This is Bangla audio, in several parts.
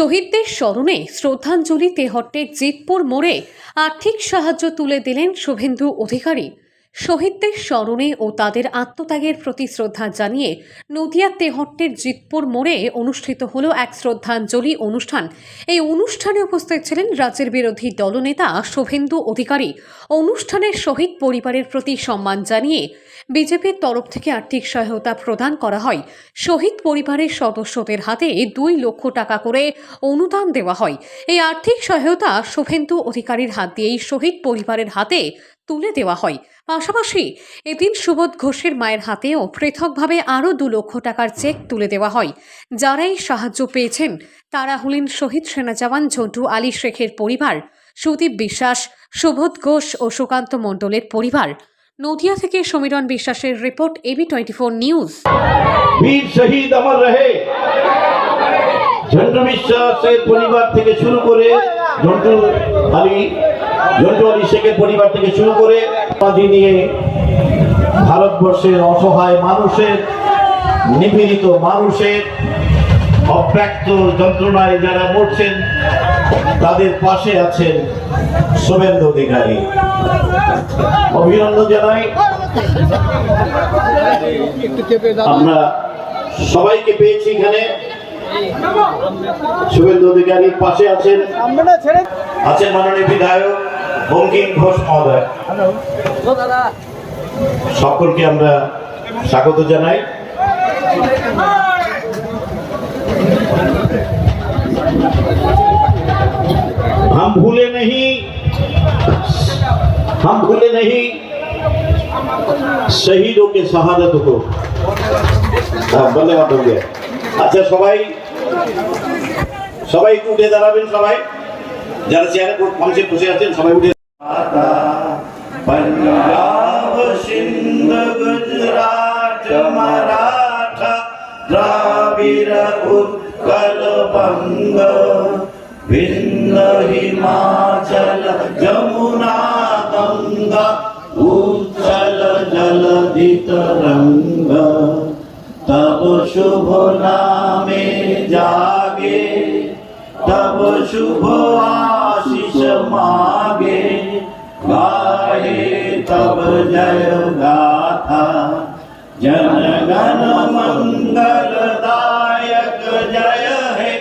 শহীদদের স্মরণে শ্রদ্ধাঞ্জলি তেহট্টের জিতপুর মোড়ে আর্থিক সাহায্য তুলে দিলেন শুভেন্দু অধিকারী। শহীদদের স্মরণে ও তাদের আত্মত্যাগের প্রতি শ্রদ্ধা জানিয়ে নদিয়া তেহট্টের জিতপুর মোড়ে অনুষ্ঠিত হল এক শ্রদ্ধাঞ্জলি অনুষ্ঠান। এই অনুষ্ঠানে উপস্থিত ছিলেন রাজ্যের বিরোধী দলনেতা শুভেন্দু অধিকারী। অনুষ্ঠানের শহীদ পরিবারের প্রতি সম্মান জানিয়ে বিজেপির তরফ থেকে আর্থিক সহায়তা প্রদান করা হয়। শহীদ পরিবারের সদস্যদের হাতে দুই লক্ষ টাকা করে অনুদান দেওয়া হয়। এই আর্থিক সহায়তা শুভেন্দু অধিকারীর হাত দিয়েই শহীদ পরিবারের হাতে তুলে দেওয়া হয়। পাশাপাশি এদিন সুবোধ ঘোষের মায়ের হাতেও পৃথকভাবে আরও দু লক্ষ টাকার চেক তুলে দেওয়া হয়। যারাই সাহায্য পেয়েছেন, তারা হলেন শহীদ সেনা জওয়ান ঝন্টু আলী শেখের পরিবার, সুদীপ বিশ্বাস, সুবোধ ঘোষ ও সুকান্ত মণ্ডলের পরিবার। নদিয়া থেকে সমীরণ বিশ্বাসের report, A B twenty four news Jhantu বিশ্বাসের পরিবার থেকে শুরু করে ঝন্টু ঝন্টু আলী শেখের পরিবার থেকে শুরু করে নিয়ে ভারতবর্ষের অসহায় মানুষের নিপীড়িত মানুষের অব্যক্ত যন্ত্রণায় যারা মরছেন তাদের পাশে আছেন শুভেন্দু অধিকারী। অভিনন্দন জানাই। আমরা সবাইকে পেয়েছি এখানে। শুভেন্দু অধিকারীর পাশে আছেন। আছেন মাননীয় বিধায়ক। বঙ্কিম ঘোষ মহোদয় সকলকে আমরা স্বাগত জানাই हम भूले नहीं हम भूले नहीं শহীদও কে শাহাদত হো হ্যাঁ, ধন্যবাদ বন্ধু আচ্ছা সবাই সবাই একটু উঠে দাঁড়াবেন সবাই যারা চেয়ারে মঞ্চে বসে আছেন সবাই উঠে पंजाब सिंध गुजरात मराठा द्राविड उत्कल बंग भिन्न हिमाचल जमुना गंगा उच्चल जलधि तरंग तब शुभ नामे जागे, तब शुभ आशीष गाए सब जय गाथा जन गण मंगल दायक जय हे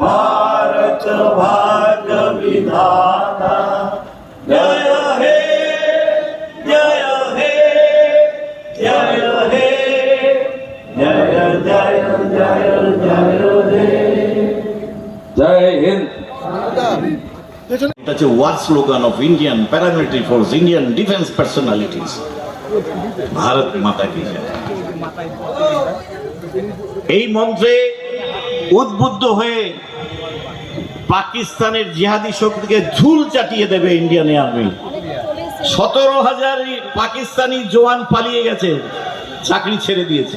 भारत भाग विधाता जय हे जय हे जय हे। जय जय जय जय हे जय हिंद। এটা হচ্ছে war slogan of Indian paramilitary force Indian defence personalities Bharat মাতা কি এই মন্ত্রে উদ্বুদ্ধ হয়ে পাকিস্তানের জিহাদি শক্তিকে ঝুল চাটিয়ে দেবে ইন্ডিয়ান আর্মি সতেরো হাজার পাকিস্তানি জোয়ান পালিয়ে গেছে, চাকরি ছেড়ে দিয়েছে।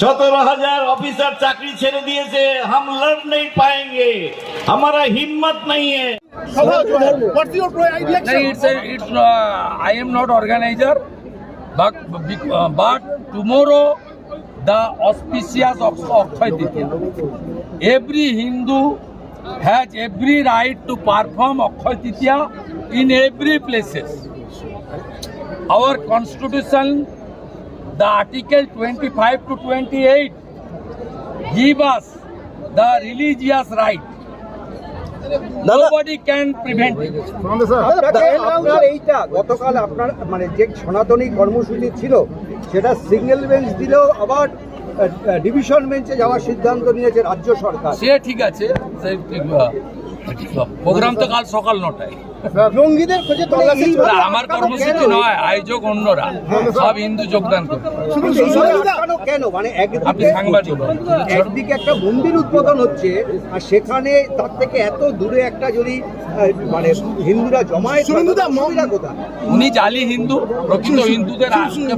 সতেরো হাজার অফিসার চাকরি ছেড়ে দিয়েছে, হাম লড় নেই পায়েঙ্গে আমারা হিম্মত নেই What's your reaction? No, it's a, it's uh, I am not organizer, but uh, but tomorrow the auspicious of Akshaya Tritiya. Every Hindu has every right to perform Akshaya Tritiya in every places. Our constitution, the article 25 to 28, give us the religious right. Nobody can prevent it. আপনার এইটা গতকাল আপনার মানে যে সনাতনী কর্মসূচি ছিল সেটা সিঙ্গেল বেঞ্চ দিলেও আবার ডিভিশন বেঞ্চে যাওয়ার সিদ্ধান্ত নিয়েছে রাজ্য সরকার। সে ঠিক আছে প্রোগ্রাম তো কাল সকাল নটায়। হ্যাঁ, মানে সেখানে তার থেকে এত দূরে একটা যদি মানে হিন্দুরা জমায়েত উনি জালি হিন্দু প্রকৃত হিন্দুদের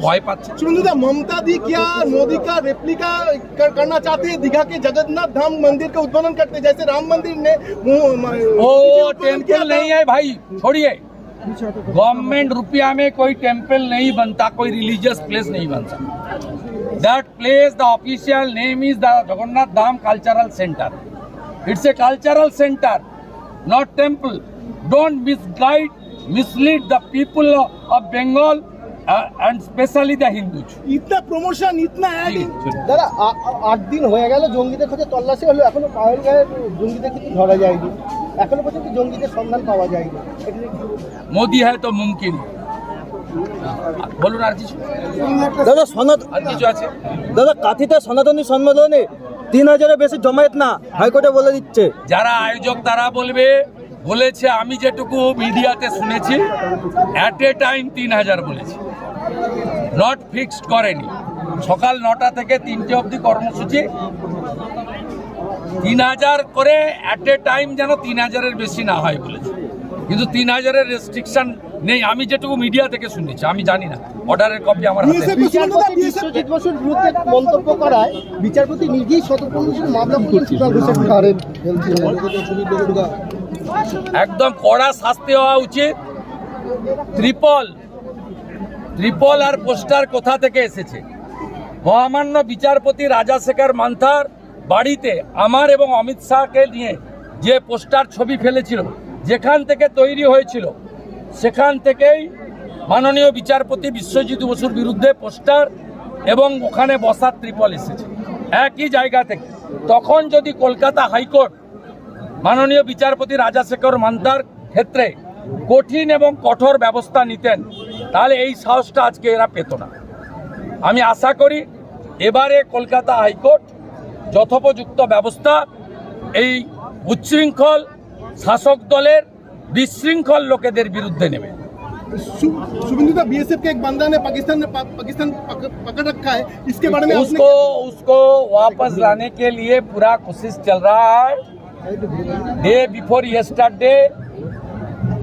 ভয় পাচ্ছে। সুরেন্দ্রদা মমতা দি क्या মোদী का रेप्लिका करना चाहते हैं दीघा के जगन्नाथ धाम উদ্বোধন করতে उद्बोधन রাম মন্দির নেই ভাই। छोड़िए गवर्नमेंट रुपया में कोई टेम्पल नहीं बनता कोई रिलीजियस प्लेस नहीं बनता that place the official name is the Jagannath Dham cultural centre It's a cultural center, not temple. Don't misguide, mislead the people of, of Bengal uh, and especially the Hindus. इतना प्रमोशन इतना ad দাদা আ- আ- আট দিন হয়ে গেল জঙ্গিদের খোঁজে তল্লাশি হলো এখনো পাওয়ার গায়ে জঙ্গিদের কিন্তু ধরা যায়নি এখনও পর্যন্ত জঙ্গিদের সন্ধান পাওয়া যায়নি? মোদি হ্যায় তো মুমকিন। বলুন আর কিছু? দাদা সনাতন আর কিছু আছে? দাদা কাথিত সনাতনী সম্মেলনে তিন হাজারের বেশি জমায়েত না হাইকোর্টে বলে দিচ্ছে। যারা আয়োজক তারা বলবে বলেছে আমি যেটুকু মিডিয়াতে শুনেছি অ্যাট এ টাইম তিন হাজার বলেছে। নট ফিক্সড করেনি। সকাল নটা থেকে তিনটে অবধি কর্মসূচি তিন হাজার করে অ্যাট এ টাইম যেন তিন হাজারের বেশি না হয় বলেছে। কিন্তু তিন হাজারের রেস্ট্রিকশন নেই। আমি যেটুকু মিডিয়া থেকে শুনেছি আমি জানি না। অর্ডারের কপি আমার হাতে বিশ্বজিৎ বসুর বিরুদ্ধে মন্তব্য করায় বিচারপতি নিজেই মামলা একদম কড়া শাস্তি হওয়া উচিত। ত্রিপল ত্রিপল আর পোস্টার কোথা থেকে এসেছে? মহামান্য বিচারপতি রাজাশেখর মান্থার বাড়িতে আমার এবং অমিত শাহকে নিয়ে যে পোস্টার ছবি ফেলেছিল, যেখান থেকে তৈরি হয়েছিল, সেখান থেকেই মাননীয় বিচারপতি বিশ্বজিৎ বসুর বিরুদ্ধে পোস্টার এবং ওখানে বসার ত্রিপল এসেছে। একই জায়গা থেকে। তখন যদি কলকাতা হাইকোর্ট মাননীয় বিচারপতি রাজাশেখর মান্তার ক্ষেত্রে কঠিন এবং কঠোর ব্যবস্থা নিতেন, তাহলে এই সাহসটা আজকে এরা পেত না। আমি আশা করি এবারে কলকাতা হাইকোর্ট যথোপযুক্ত ব্যবস্থা এই উচ্ছৃঙ্খল শাসক দলের বিশৃঙ্খল লোকেদের বিরুদ্ধে নেবে शुभिंदु दा बीएसएफ के एक बंदा ने पाकिस्तान ने पा- पाकिस्तान पक- पकड़ रखा है इसके बारे में आपने उसको उसको वापस लाने के लिए पूरा कोशिश चल रहा है day before yesterday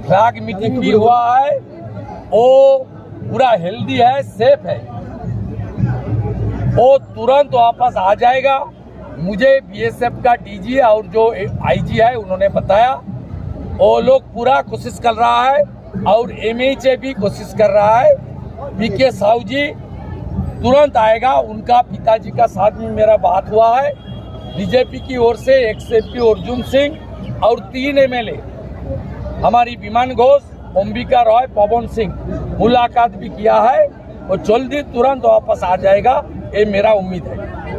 flag meeting भी हुआ है वो पूरा हेल्दी है सेफ है वो तुरंत वापस आ जाएगा मुझे बीएसएफ का डीजी और जो आईजी है, उन्होंने बताया। वो लोग पूरा कोशिश कर रहा है और एमएचए भी कोशिश कर रहा है। पीके साहू जी, तुरंत आएगा। उनका पिताजी का साथ में मेरा बात हुआ है। बीजेपी की ओर से एक्स एमपी अर्जुन सिंह और तीन एमएलए हमारी विमान घोष अंबिका रॉय, पवन सिंह, मुलाकात भी किया है और जल्दी तुरंत वापस आ जाएगा, ये मेरा उम्मीद है।